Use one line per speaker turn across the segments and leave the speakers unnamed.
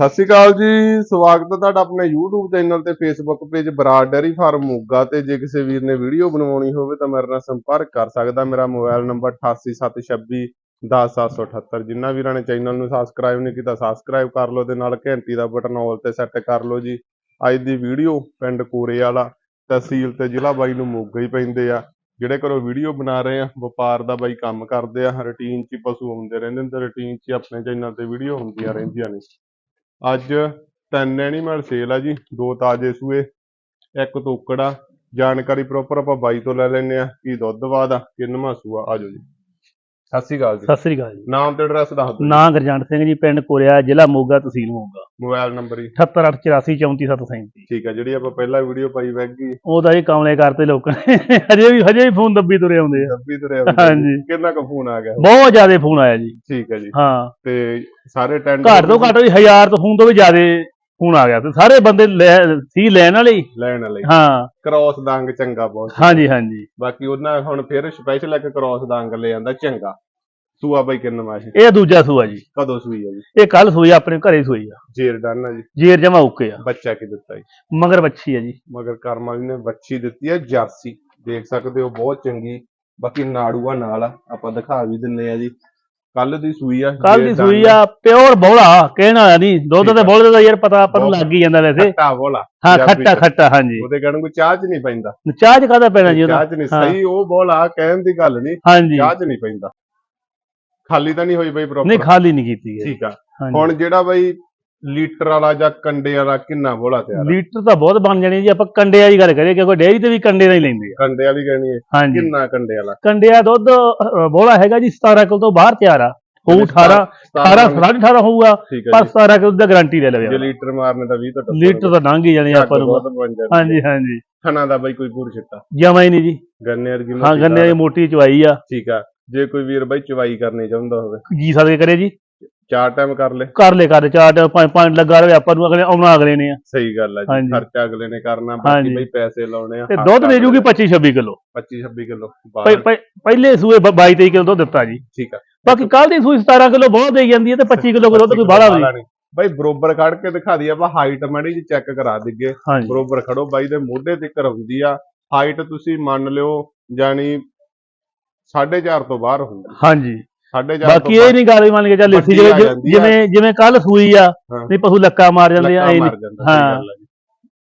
ਸਤਿ ਸ਼੍ਰੀ ਅਕਾਲ ਜੀ, ਸਵਾਗਤ ਹੈ ਤੁਹਾਡਾ ਆਪਣੇ YouTube ਚੈਨਲ ਤੇ Facebook page Brar dairy farm Moga ਤੇ। ਜੇ ਕਿਸੇ ਵੀਰ ਨੇ ਵੀਡੀਓ ਬਣਵਾਉਣੀ ਹੋਵੇ ਤਾਂ ਮੇਰੇ ਨਾਲ ਸੰਪਰਕ ਕਰ ਸਕਦਾ। ਮੇਰਾ ਮੋਬਾਈਲ ਨੰਬਰ 8876 10778 ਜਿਨ੍ਹਾਂ ਵੀਰਾਂ ਨੇ ਚੈਨਲ ਨੂੰ ਸਬਸਕ੍ਰਾਈਬ ਨਹੀਂ ਕੀਤਾ ਸਬਸਕ੍ਰਾਈਬ ਕਰ ਲਓ ਤੇ ਨਾਲ ਘੰਟੀ ਦਾ ਬਟਨ ਆਲ ਤੇ ਸੈੱਟ ਕਰ ਲਓ ਜੀ। ਅੱਜ ਦੀ ਵੀਡੀਓ ਪਿੰਡ ਕੋਰੇ ਵਾਲਾ, ਤਹਿਸੀਲ ਤੇ ਜ਼ਿਲ੍ਹਾ ਬਾਈ ਨੂੰ ਮੋਗਾ ਹੀ ਪੈਂਦੇ ਆ। ਜਿਹੜੇ ਘਰੋਂ ਵੀਡੀਓ ਬਣਾ ਰਹੇ ਆ, ਵਪਾਰ ਦਾ ਬਾਈ ਕੰਮ ਕਰਦੇ ਆ। ਰੁਟੀਨ 'ਚ ਹੀ ਪਸ਼ੂ ਆਉਂਦੇ ਰਹਿੰਦੇ ਨੇ ਤੇ ਰੁਟੀਨ 'ਚ ਹੀ ਆਪਣੇ ਚੈਨਲ ਤੇ ਵੀਡੀਓ ਹੁੰਦੀਆਂ ਰਹਿੰਦੀਆਂ ਨੇ। ਅੱਜ ਤਿੰਨ ਐਨੀਮਲ ਸੇਲ ਆ ਜੀ, ਦੋ ਤਾਜੇ ਸੂਏ, ਇੱਕ ਤੋਕੜਾ, ਜਾਣਕਾਰੀ ਪ੍ਰੋਪਰ ਆਪਾਂ ਬਾਈ ਤੋਂ ਲੈ ਲੈਨੇ ਆ ਕੀ ਦੁੱਧ ਵਾਦਾ ਕਿੰਨਵਾ ਸੂਆ ਆਜੋ ਜੀ। ਸਤਿ ਸ਼੍ਰੀ ਅਕਾਲ ਜੀ।
ਸਤਿ ਸ੍ਰੀ ਅਕਾਲ ਜੀ।
ਨਾਮ ਤੇ ਐਡਰੈਸ ਦੱਸ ਦਿਓ।
ਨਾਂ ਗਰਜੰਟ ਸਿੰਘ ਜੀ ਪਿੰਡ ਕੋਰਿਆ ਜ਼ਿਲ੍ਹਾ ਮੋਗਾ ਤਹਿਸੀਲ ਮੋਗਾ।
ਮੋਬਾਈਲ ਨੰਬਰ ਹੀ
7884434737
ਠੀਕ ਆ ਜਿਹੜੀ ਆਪਾਂ ਪਹਿਲਾਂ ਵੀਡੀਓ ਪਾਈ ਵੈਗੀ
ਉਹਦਾ ਜੀ ਕਮਲੇ ਕਰਤੇ ਲੋਕਾਂ। ਨੇ ਹਜੇ ਵੀ ਹਜੇ ਵੀ ਫੋਨ ਦੱਬੀ ਤੁਰੇ ਆਉਂਦੇ ਆ।
ਦੱਬੀ ਤੁਰੇ
ਹਾਂਜੀ।
ਕਿੰਨਾ ਕੁ ਫੋਨ ਆ ਗਿਆ?
ਬਹੁਤ ਜ਼ਿਆਦਾ ਫੋਨ ਆਇਆ ਜੀ।
ਠੀਕ ਹੈ ਜੀ।
ਹਾਂ।
ਤੇ ਸਾਰੇ ਟੈਂਡ
ਘੱਟ ਤੋਂ ਘੱਟ ਵੀ ਹਜ਼ਾਰ ਤੋਂ ਫੋਨ ਤੋਂ ਵੀ ਜ਼ਿਆਦਾ ਫੋਨ ਆ ਗਿਆ ਤੇ ਸਾਰੇ ਬੰਦੇ ਲੈ- ਸੀ ਲੈਣ ਵਾਲੇ ਹੀ।
ਲੈਣ ਵਾਲੇ।
ਹਾਂ।
ਕ੍ਰਾਸ ਦਾ ਅੰਗ ਚੰਗਾ ਬਹੁਤ।
ਹਾਂਜੀ ਹਾਂਜੀ।
ਬਾਕੀ ਉਹਨਾਂ ਹੁਣ ਫਿਰ ਸਪੈਸ਼ਲ ਇੱਕ ਕ੍ਰਾਸ ਦਾ ਅੰਗ ਲੈ ਆਂਦਾ ਚੰਗਾ। ਸੂਆ ਬਾਈ ਕਿੰਨਵਾਂ ਹੈ
ਇਹ ਦੂਜਾ ਸੂਆ ਜੀ।
ਕਦੋਂ ਸੂਈ ਹੈ ਜੀ?
ਇਹ ਕੱਲ ਸੂਈ ਆਪਣੇ ਘਰੇ ਸੂਈ ਆ।
ਜੇਰ ਡਨ ਆ ਜੀ।
ਜੇਰ ਜਮਾ ਓਕੇ ਆ।
ਬੱਚਾ ਕੀ ਦਿੱਤਾ ਜੀ?
ਮਗਰ ਬੱਚੀ ਆ ਜੀ।
ਮਗਰ ਕਰਮ ਵਾਲੀ ਨੇ ਬੱਚੀ ਦਿੱਤੀ ਹੈ ਜਰਸੀ। ਦੇਖ ਸਕਦੇ ਹੋ ਬਹੁਤ ਚੰਗੀ। ਬਾਕੀ ਨਾੜੂਆ ਨਾਲ ਆ। ਆਪਾਂ ਦਿਖਾ ਵੀ ਦਿੰਨੇ ਆ ਜੀ। ਕੱਲ ਦੀ ਸੂਈ ਆ
ਕੱਲ ਦੀ ਸੂਈ ਆ ਪਿਓਰ ਬੋਲਾ ਕਹਿਣਾ ਨਹੀਂ ਦੁੱਧ ਤੇ ਬੋਲੇ ਦਾ ਯਾਰ ਪਤਾ ਆਪਾਂ ਨੂੰ ਲੱਗ ਹੀ ਜਾਂਦਾ ਵੈਸੇ।
ਖੱਟਾ ਬੋਲਾ
ਹਾਂ ਖੱਟਾ। ਖੱਟਾ ਹਾਂਜੀ।
ਉਹਦੇ ਕਹਿਣ ਕੋਈ ਚਾਹ ਚ ਨਹੀਂ ਪੈਂਦਾ।
ਚਾਹ ਚ ਕਾਹਦਾ ਪੈਣਾ ਜੀ ਉਹਦਾ?
ਚਾਹ ਚ ਨਹੀਂ। ਸਹੀ ਉਹ ਬੋਲਾ ਕਹਿਣ ਦੀ ਗੱਲ ਨਹੀਂ
ਹਾਂਜੀ।
ਚਾਹ ਚ ਨਹੀਂ ਪੈਂਦਾ। ਖਾਲੀ ਤਾਂ ਨਹੀਂ ਹੋਈ ਬਈ
ਨਹੀਂ
ਪ੍ਰੋਪਰ
ਖਾਲੀ ਨਹੀਂ ਕੀਤੀ ਹੈ
ਠੀਕ ਆ। ਹੁਣ ਜਿਹੜਾ ਬਈ ਲੀਟਰ ਵਾਲਾ ਜਾਂ ਕੰਡੇ ਵਾਲਾ ਕਿੰਨਾ ਬੋਲਾ ਤਿਆਰ?
ਲੀਟਰ ਤਾਂ ਬਹੁਤ ਬਣ ਜਾਣੀ ਜੀ ਆਪਾਂ ਕੰਡੇ ਵਾਲੀ ਗੱਲ ਕਰੀਏ ਕਿਉਂਕਿ ਡੇਅਰੀ ਤੇ ਵੀ ਕੰਡੇ ਦਾ ਹੀ ਲੈਂਦੇ ਆ।
ਕੰਡੇ ਵਾਲੀ ਕਹਿਣੀ ਹੈ।
ਹਾਂਜੀ।
ਕਿੰਨਾ ਕੰਡੇ ਵਾਲਾ?
ਕੰਡਿਆ ਦੁੱਧ ਅਹ, ਬੋਲਾ ਹੈਗਾ ਜੀ 17 ਕਿਲੋ ਤੋਂ ਬਾਹਰ ਤਿਆਰ ਆ। ਹੋਊ 18 18 18 ਹੋਊਗਾ
ਹੈ
ਪਰ
ਜੀ।
17 ਕਿਲੋ ਦਾ ਗਾਰੰਟੀ ਲੈ
ਜੇ
ਲਵੇ
ਲੀਟਰ ਮਾਰਨੇ ਤਾਂ 20 ਤੋਂ
ਲੀਟਰ ਤਾਂ ਲੰਘ ਹੀ ਜਾਣੀ ਆਪਾਂ ਨੂੰ। ਹਾਂਜੀ ਹਾਂਜੀ।
ਥਣਾ ਦਾ ਬਈ ਕੋਈ ਪੂਰ ਛਿੱਟਾ?
ਜਮਾ ਹੀ ਨਹੀਂ ਜੀ।
ਗੰਨੇ ਵਰਗੀ
ਹਾਂ
ਮੋਟੀ
ਗੰਨੇ ਦੀ
ਦਾਲ।
ਮੋਟੀ ਚਵਾਈ ਆ।
ਠੀਕ ਆ। ਜੇ ਕੋਈ ਵੀਰ ਬਾਈ ਚਵਾਈ ਕਰਨੀ ਚਾਹੁੰਦਾ ਹੋਵੇ।
ਜੀ ਸਕਦੇ ਕਰੇ ਜੀ।
ਚਾਰ ਟਾਈਮ ਕਰ ਲੈ।
ਕਰ ਲੈ ਕਰ ਚਾਰ ਟਾਈਮ, ਪੰਜ ਪੰਜ ਲੱਗਾ ਰਵੇ ਆਪਾਂ ਨੂੰ ਅਗਲੇ ਆਉਣਾ ਅਗਲੇ ਨੇ ਆ।
ਸਹੀ ਗੱਲ ਆ ਜੀ
ਹਾਂਜੀ।
ਖਰਚਾ ਅਗਲੇ ਨੇ ਕਰਨਾ ਬਾਕੀ
ਹਾਂਜੀ।
ਬਈ ਪੈਸੇ ਲਾਉਣੇ ਆ।
ਤੇ ਦੁੱਧ ਦੇ ਜੂਗੀ 25 26 ਕਿਲੋ।
25 26 ਕਿਲੋ
ਪਹਿਲੇ ਸੂਏ 22 23 ਕਿਲੋ ਦੁੱਧ ਦਿੱਤਾ ਜੀ।
ਠੀਕ ਆ।
ਬਾਕੀ ਕੱਲ ਦੀ ਸੂਈ 17 ਕਿਲੋ ਬਹੁਤ ਦੇਈ ਜਾਂਦੀ ਹੈ ਤੇ 25 ਕਿਲੋ ਦੁੱਧ ਕੋਈ ਬਾਹਲਾ
ਨਹੀਂ। ਬਾਈ ਬਰੋਬਰ ਖੜ ਕੇ ਦਿਖਾ ਦਈਏ ਆਪਾਂ ਹਾਈਟ ਮਾੜੀ ਜੀ ਚੈੱਕ ਕਰਾ
ਹਾਂਜੀ।
ਬਰੋਬਰ ਖੜੋ ਬਾਈ ਦੇ ਮੋਢੇ ਤੇ ਹੁੰਦੀ ਆ। ਹਾਈਟ ਤੁਸੀਂ ਮੰਨ ਲਿਓ ਜਾਨੀ 4.5 ਤੋਂ ਬਾਹਰ ਹੁੰਦੀ।
ਹਾਂਜੀ।
4.5
ਬਾਕੀ ਇਹ ਨਹੀਂ ਗੱਲ ਮੰਨ ਕੇ ਚੱਲ
ਆ
ਜਿਵੇਂ। ਜਿਵੇਂ ਜਿਵੇਂ ਕੱਲ ਸੂਈ ਆ। ਨਹੀਂ ਪਸ਼ੂ ਲੱਕਾ ਮਾਰ ਜਾਂਦੇ ਆ
ਸਹੀ
ਹਾਂ।
ਜੀ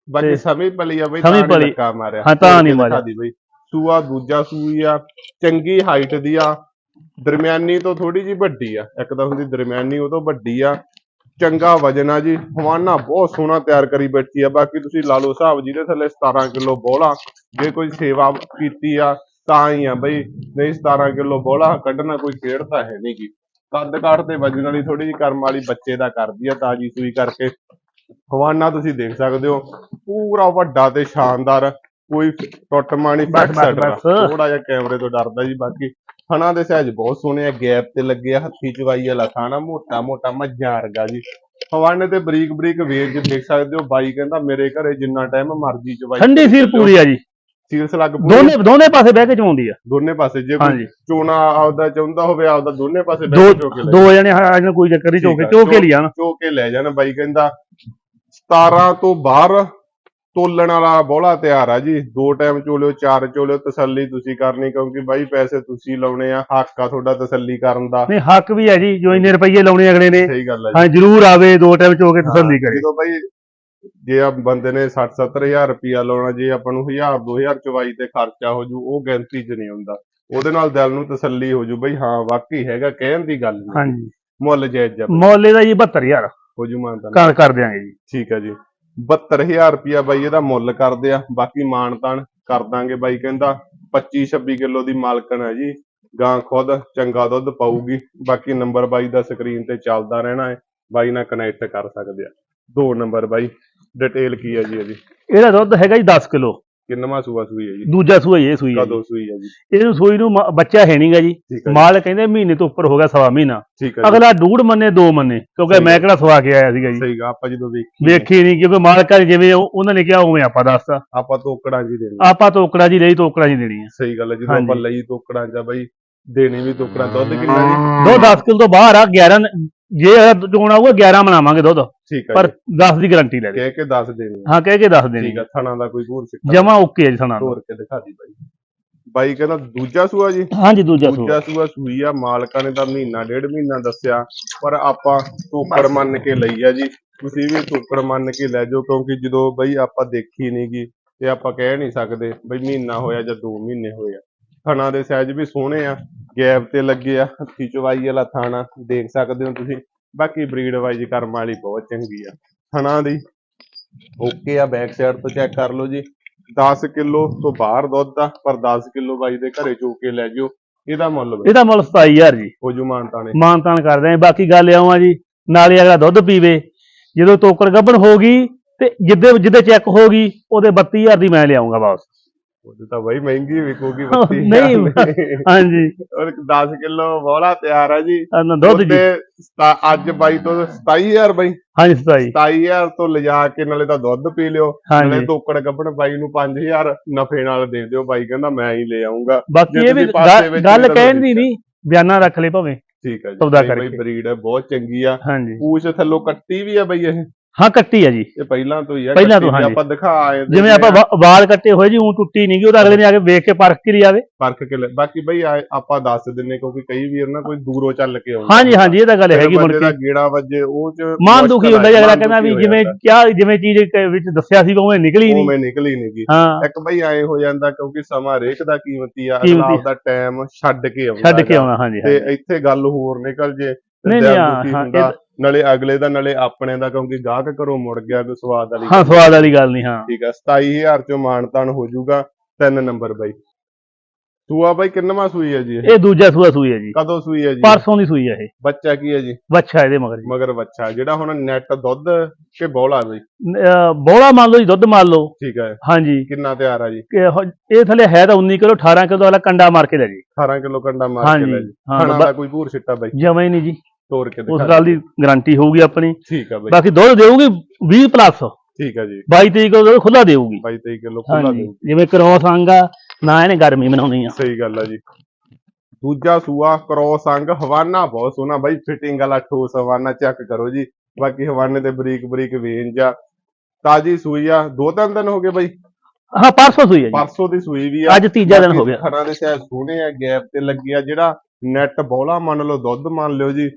ਬਾਕੀ ਸਮੇਂ ਪਲੀ ਆ ਬਈ
ਸਮੇਂ ਪਲੀ।
ਲੱਕਾ ਮਾਰਿਆ
ਹਾਂ, ਤਾਂ
ਤੋੜ
ਨੀ
ਕੇ
ਮਾਰਿਆ।
ਬਈ ਸੂਆ ਦੂਜਾ ਸੂਈ ਆ ਚੰਗੀ ਹਾਈਟ ਦੀ ਆ ਦਰਮਿਆਨੀ ਤੋਂ ਥੋੜੀ ਜੀ ਵੱਡੀ ਆ ਇੱਕ ਤਾਂ ਹੁੰਦੀ ਦਰਮਿਆਨੀ ਉਹ ਤੋਂ ਵੱਡੀ ਆ ਚੰਗਾ ਵਜਨ ਆ ਜੀ ਹਵਾਨਾ ਬਹੁਤ ਸੋਹਣਾ ਤਿਆਰ ਕਰੀ ਬੈਠੀ ਆ ਬਾਕੀ ਤੁਸੀਂ ਲਾ ਲਓ ਹਿਸਾਬ ਜਿਹਦੇ ਥੱਲੇ 17 ਕਿਲੋ ਬੋਲਾ ਜੇ ਕੋਈ ਸੇਵਾ ਕੀਤੀ ਆ ਤਾਂ ਹੀ ਆ ਬਈ ਨਹੀਂ 17 ਕਿਲੋ ਬੋਲਾ ਕੱਢਣਾ ਕੋਈ ਖੇਡ ਤਾਂ ਹੈ ਨਹੀਂ ਗੀ। ਕੱਦ ਕਾਠ ਤੇ ਵਜਨ ਵਾਲੀ ਥੋੜੀ ਜਿਹੀ ਕਰਮ ਵਾਲੀ ਬੱਚੇ ਦਾ ਕਰਦੀ ਆ ਤਾਜੀ ਸੂਈ ਕਰਕੇ। ਹਵਾਨਾ ਤੁਸੀਂ ਦੇਖ ਸਕਦੇ ਹੋ ਪੂਰਾ ਵੱਡਾ ਤੇ ਸ਼ਾਨਦਾਰ ਕੋਈ ਟੁੱਟ ਮਾਣੀ ਬੈਕ ਸਾਈਡ। ਥੋੜਾ ਜਿਹਾ ਕੈਮਰੇ ਤੋਂ ਡਰਦਾ ਜੀ ਬਾਕੀ। ਥਣਾ ਦੇ ਸਾਈਜ਼ ਬਹੁਤ ਸੋਹਣੇ ਆ ਗੈਪ ਤੇ ਲੱਗੇ ਆ ਹੱਥੀ ਚਵਾਈ ਵਾਲਾ ਖਾਣਾ ਮੋਟਾ ਮੋਟਾ ਮੱਝਾਂ ਵਰਗਾ ਜੀ। ਹਵਾਨੇ ਤੇ ਬਰੀਕ ਬਰੀਕ ਵੇਲ ਚ ਦੇਖ ਸਕਦੇ ਹੋ ਬਾਈ ਕਹਿੰਦਾ ਮੇਰੇ ਘਰੇ ਜਿੰਨਾ ਟਾਈਮ ਮਰਜ਼ੀ ਚਵਾਈ
ਠੰਡੀ ਸੀਰ ਪੂਰੀ ਆ ਜੀ।
ਸੀਰਸ ਲੱਗ ਪੂਰੀ।
ਦੋਨੇ ਦੋਨੇ ਪਾਸੇ ਬਹਿ ਕੇ ਚਵਾਉਂਦੀ ਆ।
ਦੋਨੇ ਪਾਸੇ ਜੇ ਕੋਈ
ਹਾਂਜੀ।
ਚੋਣਾ ਆਪਦਾ ਚਾਹੁੰਦਾ ਹੋਵੇ ਆਪਦਾ ਦੋਨੇ ਪਾਸੇ
ਦੋ
ਬੈਠ ਕੇ ਲੈ
ਦੋ ਜਣੇ। ਹਾਂ ਇਹਨਾਂ ਕੋਈ ਚੱਕਰ ਨਹੀਂ ਚੋਕੇ ਚੋਕੇ ਲਿਆ ਨਾ
ਚੋ ਕੇ ਲੈ ਜਾਣ ਬਾਈ ਕਹਿੰਦਾ 17 ਤੋਂ ਬਾਹਰ ਤੋਲਣ ਵਾਲਾ ਬੋਲਾ ਤਿਆਰ ਆ ਜੀ। ਦੋ ਟਾਈਮ ਚੋਲਿਓ ਚਾਰ ਚੋਲਿਓ ਤਸੱਲੀ ਤੁਸੀਂ ਕਰਨੀ ਕਿਉਂਕਿ ਬਾਈ ਪੈਸੇ ਤੁਸੀਂ ਲਾਉਣੇ ਆ ਹੱਕ ਆ ਤੁਹਾਡਾ ਤਸੱਲੀ ਕਰਨ ਦਾ।
ਨਹੀਂ ਹੱਕ ਵੀ ਹੈ ਜੀ ਜੋ ਇੰਨੇ ਰੁਪਏ ਲਾਉਣੇ ਅਗਲੇ ਨੇ।
ਸਹੀ ਗੱਲ ਆ ਜੀ।
ਹਾਂ ਜਰੂਰ ਆਵੇ ਦੋ ਟਾਈਮ ਚੋਕੇ ਤਸੱਲੀ ਕਰੇ।
ਜਦੋਂ ਬਾਈ ਜੇ ਆ ਬੰਦੇ ਨੇ 60 70000 ਰੁਪਿਆ ਲਾਉਣਾ ਜੇ ਆਪਾਂ ਨੂੰ 1000 2000 ਚਵਾਈ ਤੇ ਖਰਚਾ ਹੋ ਜੂ ਉਹ ਗਿਣਤੀ 'ਚ ਨਹੀਂ ਹੁੰਦਾ। ਉਹਦੇ ਨਾਲ ਦਿਲ ਨੂੰ ਤਸੱਲੀ ਹੋ ਜੂ ਬਈ ਹਾਂ ਵਾਕਈ ਹੈਗਾ ਕਹਿਣ ਦੀ ਗੱਲ ਨਹੀਂ।
ਹਾਂਜੀ।
ਮੁੱਲ ਜਾਇਜ਼ ਜਾ
ਮੌਲੇ ਦਾ ਜੀ 72000
ਹੋ ਜੂ ਮਾਨਤਾ
ਕਰ ਕਰ ਦਿਆਂਗੇ ਜੀ।
ਠੀਕ ਹੈ ਜੀ। 72000 ਰੁਪਿਆ ਬਾਈ ਇਹਦਾ ਮੁੱਲ ਕਰਦੇ ਆ ਬਾਕੀ ਮਾਨਤਾਨ ਕਰ ਦਾਂਗੇ ਬਾਈ ਕਹਿੰਦਾ 25 26 ਕਿਲੋ ਦੀ ਮਾਲਕਣ ਹੈ ਜੀ। ਗਾਂ ਖੁਦ ਚੰਗਾ ਦੁੱਧ ਪਾਊਗੀ। ਬਾਕੀ ਨੰਬਰ ਬਾਈ ਦਾ ਸਕਰੀਨ ਤੇ ਚੱਲਦਾ ਰਹਿਣਾ ਹੈ। ਬਾਈ ਨਾਲ ਕਨੈਕਟ ਕਰ ਸਕਦੇ ਆ। ਦੋ ਨੰਬਰ ਬਾਈ। ਡਿਟੇਲ ਕੀ ਹੈ ਜੀ ਇਹਦੀ?
ਇਹਦਾ ਦੁੱਧ ਹੈਗਾ ਜੀ 10 ਕਿਲੋ।
ਕਿੰਨਵਾਂ ਸੂਆ ਸੂਈ ਹੈ ਜੀ?
ਦੂਜਾ ਸੂਈ ਇਹ ਸੂਈ ਹੈ।
ਕਦੋਂ ਸੂਈ ਹੈ ਜੀ?
ਇਹਨੂੰ ਸੂਈ ਨੂੰ ਮ- ਬੱਚਾ ਹੈ ਨਹੀਂਗਾ ਜੀ।
ਠੀਕ ਹੈ ਜੀ,
ਮਾਲ ਕਹਿੰਦੇ ਮਹੀਨੇ ਤੋਂ ਉੱਪਰ ਹੋ ਗਿਆ ਸਵਾ ਮਹੀਨਾ।
ਠੀਕ ਹੈ ਜੀ।
ਅਗਲਾ ਡੂੜ ਮੰਨੇ ਦੋ ਮੰਨੇ ਕਿਉਂਕਿ
ਸਹੀ
ਮੈਂ
ਹੈ।
ਕਿਹੜਾ ਸਵਾ ਕੇ ਆਇਆ ਸੀਗਾ ਜੀ।
ਸਹੀ ਗਾ ਆਪਾਂ ਜਦੋਂ ਵੇਖੀ
ਵੇਖੀ ਨਹੀਂ ਕਿਉਂਕਿ ਮਾਲਕਾਂ ਨੇ ਜਿਵੇਂ ਉਹ- ਉਹਨਾਂ ਨੇ ਕਿਹਾ ਉਵੇਂ ਆਪਾਂ ਦੱਸਤਾ।
ਆਪਾਂ ਤੋਕੜਾਂ ਜੀ ਦੇਣੀ
ਆਪਾਂ ਤੋਕੜਾ ਜੀ ਲਈ ਤੋਕੜਾ ਜੀ ਦੇਣੀ ਆ
ਸਹੀ ਗੱਲ ਹੈ ਜਦੋਂ
ਹਾਂਜੀ।
ਆਪਾਂ ਲਈ ਤੋਕੜਾਂ ਜਾਂ ਬਾਈ ਦੇਣੀ ਵੀ ਤੋਕੜਾਂ ਦੁੱਧ ਕਿੰਨਾ ਜੀ?
ਦੋ 10 ਕਿਲੋ ਤੋਂ ਬਾਹਰ ਆ 11 ਜੇ ਚੋਣ ਆਊਗਾ 11 ਬਣਾਵਾਂਗੇ ਦੁੱਧ।
ਠੀਕ ਹੈ
ਪਰ
ਜੀ।
10 ਦੀ ਗਾਰੰਟੀ ਲੈ ਦੇ
ਕਹਿ ਕੇ ਦੱਸ ਦੇਣੀ
ਹਾਂ ਕਹਿ ਕੇ ਦੱਸ ਦੇਣੀ।
ਠੀਕ ਹੈ ਥਣਾ ਦਾ ਕੋਈ ਹੋਰ ਸਿੱਕਾ।
ਜਮਾ ਓਕੇ ਹੈ ਜੀ ਸੁਣਾ
ਤੋੜ ਕੇ ਦਿਖਾ ਦੀ ਬਾਈ। ਬਾਈ ਕਹਿੰਦਾ ਦੂਜਾ ਸੂਆ ਜੀ?
ਹਾਂਜੀ ਦੂਜਾ ਸੂਆ।
ਦੂਜਾ ਸੂਆ ਸੂਈ ਆ ਮਾਲਕਾਂ ਨੇ ਤਾਂ ਮਹੀਨਾ ਡੇਢ ਮਹੀਨਾ ਦੱਸਿਆ। ਪਰ ਆਪਾਂ ਟੋਕੜ ਮੰਨ ਕੇ ਲਈ ਆ ਜੀ। ਤੁਸੀਂ ਵੀ ਟੋਕੜ ਮੰਨ ਕੇ ਲੈ ਜਾਓ ਕਿਉਂਕਿ ਜਦੋਂ ਬਈ ਆਪਾਂ ਦੇਖੀ ਨਹੀਂਗੀ ਤੇ ਆਪਾਂ ਕਹਿ ਨਹੀਂ ਸਕਦੇ ਬਈ ਮਹੀਨਾ ਹੋਇਆ ਜਾਂ 2 ਮਹੀਨੇ ਹੋਏ ਆ। ਥਣਾ ਦੇ ਸਾਈਜ਼ ਵੀ ਸੋਹਣੇ ਆ। ਗੈਪ ਤੇ ਲੱਗੇ ਆ ਹੱਥੀ ਚਵਾਈ ਵਾਲਾ ਥਾਣਾ ਦੇਖ ਸਕਦੇ ਹੋ ਤੁਸੀਂ। ਬਾਕੀ ਬਰੀਡ ਵਾਈਜ਼ ਕਰਮ ਵਾਲੀ ਬਹੁਤ ਚੰਗੀ ਆ। ਥਣਾ ਦੀ ਓਕੇ ਆ ਬੈਕ ਸਾਈਡ ਤੋਂ ਚੈੱਕ ਕਰ ਲਓ ਜੀ। 10 ਕਿਲੋ ਤੋਂ ਬਾਹਰ ਦੁੱਧ ਆ ਪਰ 10 ਕਿਲੋ ਬਾਈ ਦੇ ਘਰੇ ਚੋ ਕੇ ਲੈ ਜਾਓ। ਇਹਦਾ ਮੁੱਲ
ਇਹਦਾ ਮੁੱਲ 27000 ਜੀ।
ਹੋ ਜੂ ਮਾਨਤਾ ਨੇ
ਮਾਨ ਤਾਨ ਕਰਦੇ ਆਂ। ਬਾਕੀ ਗੱਲ ਇਉਂ ਆ ਜੀ ਨਾਲੇ ਅਗਲਾ ਦੁੱਧ ਪੀਵੇ। ਜਦੋਂ ਤੋਕੜ ਗੱਭਣ ਹੋ ਗਈ ਤੇ ਜਿੱਦੇ ਜਿੱਦੇ ਚੈੱਕ ਹੋ ਗਈ ਉਹਦੇ 32000 ਦੀ ਮੈਂ ਲਿਆਉਂਗਾ ਵਾਪਸ।
ਉਹਦੇ ਤਾਂ ਬਈ ਮਹਿੰਗੀ ਵਿਕੂਗੀ
ਨਹੀਂ।
ਬੱਤੀ
ਹਾਂਜੀ।
ਔਰ 10 ਕਿਲੋ ਬੋਲਾ ਤਿਆਰ ਆ ਜੀ।
ਦੁੱਧ ਜੀ।
ਅੱਜ ਬਾਈ ਤੋਂ 27000 ਬਾਈ।
ਹਾਂਜੀ ਸਤਾਈ।
27000 ਤੋਂ ਲਿਜਾ ਕੇ ਨਾਲੇ ਤਾਂ ਦੁੱਧ ਪੀ ਲਿਓ। ਨਾਲੇ ਤੋਕੜ ਗੱਭਣ ਬਾਈ ਨੂੰ 5000 ਨਫੇ ਨਾਲ ਦੇ ਦਿਓ। ਬਾਈ ਕਹਿੰਦਾ ਮੈਂ ਹੀ ਲੈ ਆਉਂਗਾ
ਬਾਕੀ ਇਹ ਵੀ ਗੱਲ- ਕਹਿਣ ਦੀ। ਨਹੀਂ ਬਿਆਨਾ ਰੱਖ ਲੈ ਭਾਵੇਂ।
ਠੀਕ ਹੈ ਜੀ।
ਸੌਦਾ
ਨਹੀਂ
ਕਰਕੇ।
ਬਰੀਡ ਹੈ ਬਹੁਤ ਚੰਗੀ ਆ। ਪੂਛ ਥੱਲੋਂ ਕੱਟੀ ਵੀ ਆ ਬਈ ਇਹ।
ਹਾਂ ਕੱਟੀ ਆ ਜੀ
ਇਹ ਪਹਿਲਾਂ ਤੋਂ ਹੀ ਆ
ਪਹਿਲਾਂ ਤੋਂ, ਹਾਂਜੀ।
ਆਪਾਂ ਦਿਖਾ ਆਏ
ਜਿਵੇਂ ਆਪਾਂ ਵਾ- ਵਾਲ ਕੱਟੇ ਹੋਏ ਜੀ ਉਹ ਟੁੱਟੀ ਨਹੀਂ ਗਈ ਉਹ ਤਾਂ ਅਗਲੇ ਨੇ ਆ ਕੇ ਵੇਖ ਕੇ ਪਰਖ ਕੇ ਲਈ ਆਵੇ
ਪਰਖ ਕੇ ਲੈ- ਬਾਕੀ ਬਈ ਆਪਾਂ ਦੱਸ ਦਿੰਨੇ ਕਿਉਂਕਿ ਕਈ ਵੀਰ ਨਾ ਕੋਈ ਦੂਰੋਂ ਚੱਲ ਕੇ ਆਉਂਦੇ
ਹਾਂਜੀ ਹਾਂਜੀ ਇਹ ਤਾਂ ਗੱਲ ਹੈਗੀ ਮੁੜ ਕੇ
ਗੇੜਾ ਵੱਜੇ ਉਹ ਚ
ਮਾਨ ਦੁਖੀ ਹੁੰਦਾ ਜੀ ਅਗਲਾ
ਮਨ
ਕਹਿੰਦਾ ਵੀ
ਦੁਖੀ ਹੋ
ਜਿਵੇਂ
ਜਾਂਦਾ।
ਕਿਹਾ ਜਿਵੇਂ ਚੀਜ਼ ਕ- ਵਿੱਚ ਦੱਸਿਆ ਸੀ ਉਵੇਂ ਨਿਕਲੀ ਨਹੀਂ
ਉਵੇਂ ਨਿਕਲੀ ਨਹੀਂ ਗਈ
ਹਾਂ
ਇੱਕ ਬਈ ਐ ਹੋ ਜਾਂਦਾ ਕਿਉਂਕਿ ਸਮਾਂ ਰੇਖ ਦਾ ਕੀਮਤੀ ਆ
ਕੀਮਤੀ।
ਅਗਲਾ ਆਪਦਾ ਟਾਈਮ ਛੱਡ ਕੇ ਆਉਂਦਾ
ਛੱਡ ਕੇ। ਆਉਣਾ ਹਾਂਜੀ
ਤੇ। ਇੱਥੇ ਗੱਲ ਹੋਰ ਨਿਕਲ ਜੇ ਤੇ
ਨਹੀਂ,
ਦਿਲ
ਨਹੀਂ, ਹਾਂ,
ਦੁਖੀ
ਹਾਂ,
ਹੁੰਦਾ ਨਾਲੇ ਅਗਲੇ ਦਾ ਨਾਲੇ ਆਪਣੇ ਦਾ ਕਿਉਂਕਿ ਗਾਹਕ ਘਰੋਂ ਮੁੜ ਗਿਆ ਕੋਈ ਸਵਾਦ ਵਾਲੀ
ਹਾਂ ਸਵਾਦ ਵਾਲੀ ਗੱਲ ਨਹੀਂ ਹਾਂ।
ਠੀਕ ਆ 27000 ਚੋਂ ਮਾਨਤਾਨ ਹੋ ਜਾਊਗਾ ਤਿੰਨ ਨੰਬਰ ਬਾਈ। ਸੂਆ ਬਾਈ ਕਿੰਨਵਾਂ ਸੂਈ ਹੈ ਜੀ ਇਹ?
ਇਹ ਦੂਜਾ ਸੂਆ ਸੂਈ ਹੈ ਜੀ।
ਕਦੋਂ ਸੂਈ ਹੈ ਜੀ?
ਪਰਸੋਂ ਦੀ ਸੂਈ ਹੈ ਇਹ।
ਬੱਚਾ ਕੀ ਹੈ ਜੀ?
ਬੱਚਾ ਇਹਦੇ ਮਗਰ ਜੀ।
ਮਗਰ ਬੱਚਾ ਜਿਹੜਾ ਹੁਣ ਨੈਟ ਦੁੱਧ ਕੇ ਬੋਲਾ ਬਈ।
ਅਹ ਬੋਲਾ ਮੰਨ ਲਓ ਜੀ ਦੁੱਧ ਮੰਨ ਲਓ।
ਠੀਕ ਹੈ
ਹਾਂਜੀ।
ਕਿੰਨਾ ਤਿਆਰ ਆ ਜੀ?
ਕਿ ਉਹ- ਇਹ ਥੱਲੇ ਹੈ ਤਾਂ 19 ਕਿਲੋ 18 ਕਿਲੋ ਵਾਲਾ ਕੰਡਾ ਮਾਰ ਕੇ ਲੈ ਜੀ।
18 ਕਿਲੋ ਕੰਡਾ ਮਾਰ ਕੇ
ਹਾਂਜੀ
ਲੈ ਜੀ।
ਹਾਂ
ਖਾਣਾ ਦਾ ਕੋਈ ਭੂਰ ਸਿੱਟਾ ਬਾਈ।
ਜਮਾ ਹੀ ਨਹੀਂ ਜੀ।
ਤੋੜ ਕੇ
ਉਸ
ਦਿਖਾ
ਗੱਲ ਦੀ ਗਾਰੰਟੀ ਹੋਊਗੀ ਆਪਣੀ।
ਠੀਕ ਆ ਬਾਈ।
ਬਾਕੀ ਦੁੱਧ ਦੇਊਗੀ 20 ਪਲੱਸ
ਠੀਕ ਆ ਜੀ।
22 23 ਕਿਲੋ ਦੁੱਧ ਖੁੱਲਾ ਦੇਊਗੀ।
22 23 ਕਿਲੋ ਖੁੱਲਾ
ਹਾਂਜੀ।
ਦੇ
ਜਿਵੇਂ ਕਰੋਸ ਆਂਗਾ ਨਾ ਇਹਨੇ ਗਰਮੀ ਬਣਾਉਣੀ ਆ।
ਸਹੀ ਗੱਲ ਆ ਜੀ। ਦੂਜਾ ਸੂਆ ਕ੍ਰੋਸ ਅੰਗ ਹਵਾਨਾ ਬਹੁਤ ਸੋਹਣਾ ਬਾਈ। ਫਿਟਿੰਗ ਵਾਲਾ ਠੋਸ ਹਵਾਨਾ ਚੈੱਕ ਕਰੋ ਜੀ। ਬਾਕੀ ਹਵਾਨੇ ਤੇ ਬਰੀਕ ਬਰੀਕ ਵੇਂਜ ਆ। ਤਾਜੀ ਸੂਈ ਆ। ਦੋ ਤਿੰਨ ਦਿਨ ਹੋ ਗਏ ਬਾਈ।
ਹਾਂ ਪਰਸੋਂ ਸੂਈ ਹੈ ਜੀ।
ਪਰਸੋਂ ਦੀ ਸੂਈ ਵੀ ਆ।
ਅੱਜ ਤੀਜਾ ਦਿਨ ਹੋ ਗਿਆ।
ਥਣਾਂ ਦੇ ਸਿਰ ਸੋਹਣੇ ਆ ਗੈਪ ਤੇ ਲੱਗੀ ਆ ਜਿਹੜਾ ਨੈਟ ਬੋਲਾ ਮੰਨ ਲਓ ਦੁੱਧ ਮੰਨ ਲਿਓ ਜੀ।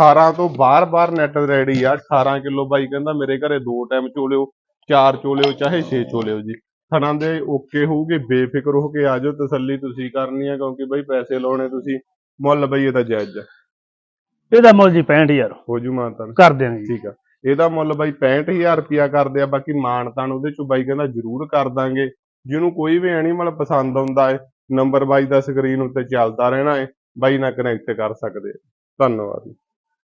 18 ਤੋਂ ਬਾਰ-ਬਾਰ ਨੈਟ ਰੈਡੀ ਆ 18 ਕਿਲੋ ਬਾਈ ਕਹਿੰਦਾ ਮੇਰੇ ਘਰੇ ਦੋ ਟਾਈਮ ਚੋਲਿਓ ਚਾਰ ਚੋਲਿਓ ਚਾਹੇ ਛੇ ਚੋਲਿਓ ਜੀ। ਥਣਾਂ ਦੇ ਓਕੇ ਹੋਊਗੇ ਬੇਫਿਕਰ ਹੋ ਕੇ ਆ ਜਾਓ ਤਸੱਲੀ ਤੁਸੀਂ ਕਰਨੀ ਆ ਕਿਉਂਕਿ ਬਾਈ ਪੈਸੇ ਲਾਉਣੇ ਤੁਸੀਂ ਮੁੱਲ ਬਈ ਇਹਦਾ ਜਾਇਜ਼ ਆ।
ਇਹਦਾ ਮੁੱਲ ਜੀ 65000
ਹੋ ਜੂ ਮਾਨਤਾਂ
ਕਰ ਦੇਣਗੇ
ਠੀਕ ਆ। ਇਹਦਾ ਮੁੱਲ ਬਾਈ 65000 ਰੁਪਿਆ ਕਰਦੇ ਆ ਬਾਕੀ ਮਾਨਤਾਨ ਉਹਦੇ ਚੋਂ ਬਾਈ ਕਹਿੰਦਾ ਜ਼ਰੂਰ ਕਰ ਦਾਂਗੇ। ਜਿਹਨੂੰ ਕੋਈ ਵੀ ਐਨੀਮਲ ਪਸੰਦ ਆਉਂਦਾ ਹੈ ਨੰਬਰ ਬਾਈ ਦਾ ਸਕਰੀਨ ਉੱਤੇ ਚੱਲਦਾ ਰਹਿਣਾ ਹੈ ਬਾਈ ਨਾਲ ਕਨੈਕਟ ਕਰ ਸਕਦੇ। ਧੰਨਵਾਦ